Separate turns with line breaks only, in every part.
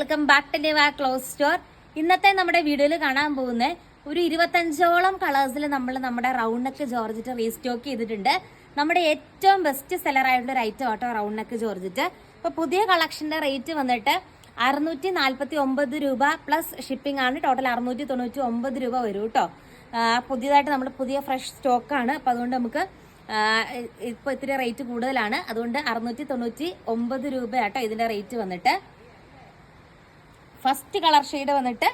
Welcome back to Liva clothes store ഇന്നത്തെ നമ്മുടെ വീഡിയോയിൽ കാണാൻ പോകുന്ന ഒരു ഇരുപത്തഞ്ചോളം കളേഴ്സിൽ നമ്മൾ നമ്മുടെ റൗണ്ട് നെക്ക് ജോർജിറ്റ് റീസ്റ്റോക്ക് ചെയ്തിട്ടുണ്ട്. നമ്മുടെ ഏറ്റവും ബെസ്റ്റ് സെല്ലർ ആയിട്ടുള്ള ഒരു ഐറ്റം ആട്ടോ റൗണ്ട് നെക്ക് ജോർജിറ്റ്. ഇപ്പൊ പുതിയ കളക്ഷന്റെ റേറ്റ് വന്നിട്ട് അറുന്നൂറ്റി നാൽപ്പത്തി ഒമ്പത് രൂപ പ്ലസ് ഷിപ്പിംഗ് ആണ്. ടോട്ടൽ അറുന്നൂറ്റി തൊണ്ണൂറ്റി ഒമ്പത് രൂപ വരും കേട്ടോ പുതിയതായിട്ട് നമ്മൾ പുതിയ ഫ്രഷ് സ്റ്റോക്കാണ് അപ്പോൾ അതുകൊണ്ട് നമുക്ക് ഇപ്പോൾ ഇത്തിരി റേറ്റ് കൂടുതലാണ്. അതുകൊണ്ട് അറുന്നൂറ്റി തൊണ്ണൂറ്റി ഒമ്പത് രൂപയാട്ടോ ഇതിന്റെ റേറ്റ് വന്നിട്ട്. ഫസ്റ്റ് കളർ ഷെയ്ഡ് വന്നിട്ട്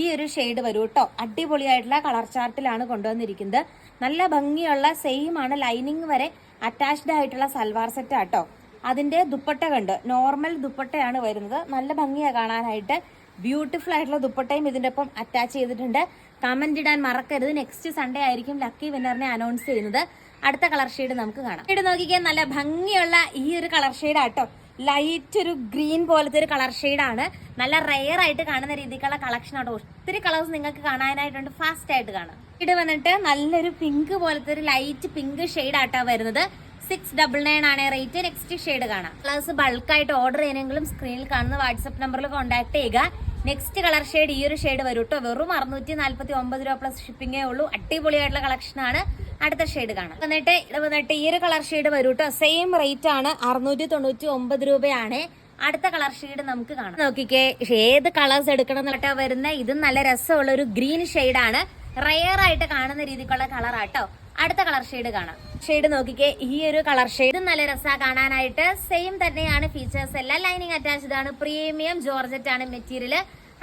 ഈ ഒരു ഷെയ്ഡ് വരും കേട്ടോ അടിപൊളിയായിട്ടുള്ള കളർ ചാർട്ടിലാണ് കൊണ്ടുവന്നിരിക്കുന്നത്. നല്ല ഭംഗിയുള്ള സെയിം ആണ് ലൈനിങ് വരെ അറ്റാച്ച്ഡ് ആയിട്ടുള്ള സൽവാർ സെറ്റ് ആട്ടോ അതിന്റെ ദുപ്പട്ട കണ്ട് നോർമൽ ദുപ്പട്ടയാണ് വരുന്നത്. നല്ല ഭംഗിയാണ് കാണാനായിട്ട്. ബ്യൂട്ടിഫുൾ ആയിട്ടുള്ള ദുപ്പട്ടയും ഇതിന്റെ ഒപ്പം അറ്റാച്ച് ചെയ്തിട്ടുണ്ട്. കമന്റ് ഇടാൻ മറക്കരുത്. നെക്സ്റ്റ് സൺഡേ ആയിരിക്കും ലക്കി വിന്നറിനെ അനൗൺസ് ചെയ്യുന്നത്. അടുത്ത കളർ ഷെയ്ഡ് നമുക്ക് കാണാം. ഷെയ്ഡ് നോക്കിക്കാൻ നല്ല ഭംഗിയുള്ള ഈ ഒരു കളർ ഷെയ്ഡ് ആട്ടോ ലൈറ്റ് ഒരു ഗ്രീൻ പോലത്തെ ഒരു കളർ ആണ്. നല്ല റെയർ ആയിട്ട് കാണുന്ന രീതിക്കുള്ള കളക്ഷൻ ആട്ടോ ഒത്തിരി കളേഴ്സ് നിങ്ങൾക്ക് കാണാനായിട്ടുണ്ട്. ഫാസ്റ്റ് ആയിട്ട് കാണാം. ഇത് വന്നിട്ട് നല്ലൊരു പിങ്ക് പോലത്തെ ഒരു ലൈറ്റ് പിങ്ക് ഷെയ്ഡ് ആട്ടോ വരുന്നത്. സിക്സ് ഡബിൾ നയൻ ആണ് റേറ്റ് നെക്സ്റ്റ് ഷെയ്ഡ് കാണാം. കളേഴ്സ് ബൾക്കായിട്ട് ഓർഡർ ചെയ്യണമെങ്കിലും സ്ക്രീനിൽ കാണുന്ന വാട്സപ്പ് നമ്പറിൽ കോൺടാക്ട് ചെയ്യുക. നെക്സ്റ്റ് കളർ ഷെയ്ഡ് ഈ ഒരു ഷെയ്ഡ് വരും കേട്ടോ. വെറും അറുന്നൂറ്റി നാല്പത്തി ഒമ്പത് രൂപ പ്ലസ് ഷിപ്പിംഗേ ഉള്ളൂ. അടിപൊളിയായിട്ടുള്ള കളക്ഷൻ ആണ്. അടുത്ത ഷെയ്ഡ് കാണാം. എന്നിട്ട് ഇത് വന്നിട്ട് ഈ ഒരു കളർ ഷെയ്ഡ് വരും കേട്ടോ സെയിം റേറ്റ് ആണ്. അറുന്നൂറ്റി തൊണ്ണൂറ്റി ഒമ്പത് രൂപയാണ്. അടുത്ത കളർ ഷെയ്ഡ് നമുക്ക് കാണാം. നോക്കിക്കേ ഏത് കളേഴ്സ് എടുക്കണം എന്നിട്ട് വരുന്ന? ഇത് നല്ല രസമുള്ള ഒരു ഗ്രീൻ ആണ്. റയർ ആയിട്ട് കാണുന്ന രീതിക്കുള്ള കളർ ആട്ടോ അടുത്ത കളർ ഷെയ്ഡ് കാണാം. ഷെയ്ഡ് നോക്കിക്കേ ഈ ഒരു കളർ ഷെയ്ഡ് നല്ല രസമാണ് കാണാനായിട്ട്. സെയിം തന്നെയാണ് ഫീച്ചേഴ്സ് എല്ലാം. ലൈനിങ് അറ്റാച്ച്ഡ് ആണ് പ്രീമിയം ജോർജറ്റ് ആണ് മെറ്റീരിയൽ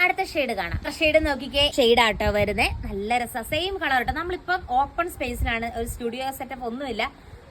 അടുത്ത ഷെയ്ഡ് കാണാം. ഷെയ്ഡ് നോക്കിക്കേ. ഷെയ്ഡ് ആട്ടോ വരുന്നത് നല്ല രസം. സെയിം കളർ കേട്ടോ നമ്മളിപ്പം ഓപ്പൺ സ്പേസിലാണ് ഒരു സ്റ്റുഡിയോ സെറ്റപ്പ് ഒന്നുമില്ല.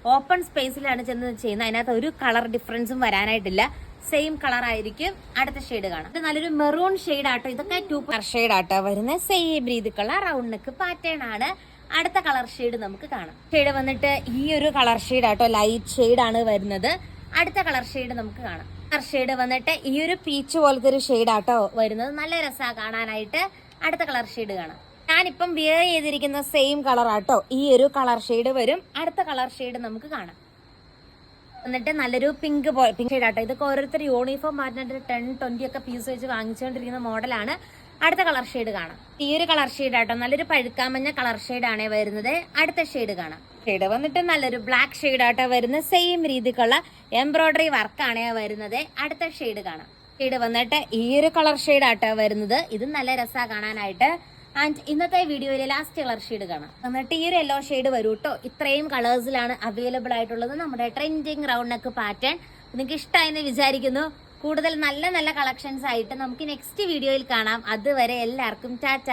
ഓപ്പൺ സ്പേസിലാണ് ചെന്ന് ചെയ്യുന്നത്. അതിനകത്ത് ഒരു കളർ ഡിഫറൻസും വരാനായിട്ടില്ല. സെയിം കളർ ആയിരിക്കും. അടുത്ത ഷെയ്ഡ് കാണാം. ഇത് നല്ലൊരു മെറൂൺ ഷെയ്ഡ് ആട്ടോ. ഇതൊക്കെ ടു ഷെയ്ഡ് ആട്ടോ വരുന്നത് സെയിം രീതിക്കുള്ള റൗണ്ട് നെക്ക് പാറ്റേൺ ആണ്. അടുത്ത കളർ ഷെയ്ഡ് നമുക്ക് കാണാം. ഷെയ്ഡ് വന്നിട്ട് ഈ ഒരു കളർ ഷെയ്ഡ് ആട്ടോ. ലൈറ്റ് ഷെയ്ഡ് ആണ് വരുന്നത്. അടുത്ത കളർ ഷെയ്ഡ് നമുക്ക് കാണാം. കളർ ഷെയ്ഡ് വന്നിട്ട് ഈ ഒരു പീച്ച് പോലത്തെ ഒരു ഷെയ്ഡ് ആട്ടോ വരുന്നത്. നല്ല രസമാണ് കാണാനായിട്ട്. അടുത്ത കളർ ഷെയ്ഡ് കാണാം. ഞാനിപ്പം വിയർ ചെയ്തിരിക്കുന്ന സെയിം കളർ ആട്ടോ ഈ ഒരു കളർ ഷെയ്ഡ് വരും. അടുത്ത കളർ ഷെയ്ഡ് നമുക്ക് കാണാം. എന്നിട്ട് നല്ലൊരു പിങ്ക് പിങ്ക് ഷെയ്ഡ് ആട്ടോ ഇതൊക്കെ ഓരോരുത്തർ യൂണിഫോം മാറ്റിട്ട് ടെൻ ട്വന്റി ഒക്കെ പീസ് വെച്ച് വാങ്ങിച്ചുകൊണ്ടിരിക്കുന്ന മോഡലാണ് അടുത്ത കളർ ഷെയ്ഡ് കാണാം. ഈ ഒരു കളർ ഷെയ്ഡ് ആട്ടോ. നല്ലൊരു പഴുക്കാമഞ്ഞ കളർ ഷെയ്ഡ് ആണേ വരുന്നത്. അടുത്ത ഷെയ്ഡ് കാണാം. ഷെയ്ഡ് വന്നിട്ട് നല്ലൊരു ബ്ലാക്ക് ഷെയ്ഡ് ആട്ടോ വരുന്നത്. സെയിം രീതിക്കുള്ള എംബ്രോയിഡറി വർക്കാണ് വരുന്നത്. അടുത്ത ഷെയ്ഡ് കാണാം. ഷെയ്ഡ് വന്നിട്ട് ഈ ഒരു കളർ ഷെയ്ഡ് ആട്ടോ വരുന്നത്. ഇത് നല്ല രസമാണ് കാണാനായിട്ട്. ആൻഡ് ഇന്നത്തെ വീഡിയോയിലെ ലാസ്റ്റ് കളർ ഷെയ്ഡ് കാണാം. എന്നിട്ട് ഈ ഒരു യെല്ലോ ഷെയ്ഡ് വരൂ കേട്ടോ ഇത്രയും കളേഴ്സിലാണ് അവൈലബിൾ ആയിട്ടുള്ളത് നമ്മുടെ ട്രെൻഡിങ് റൗണ്ട് നെക്ക് പാറ്റേൺ നിങ്ങൾക്ക് ഇഷ്ടമായെന്ന് വിചാരിക്കുന്നു. കൂടുതൽ നല്ല നല്ല കളക്ഷൻസ് ആയിട്ട് നമുക്ക് നെക്സ്റ്റ് വീഡിയോയിൽ കാണാം. അതുവരെ എല്ലാവർക്കും ടാറ്റ.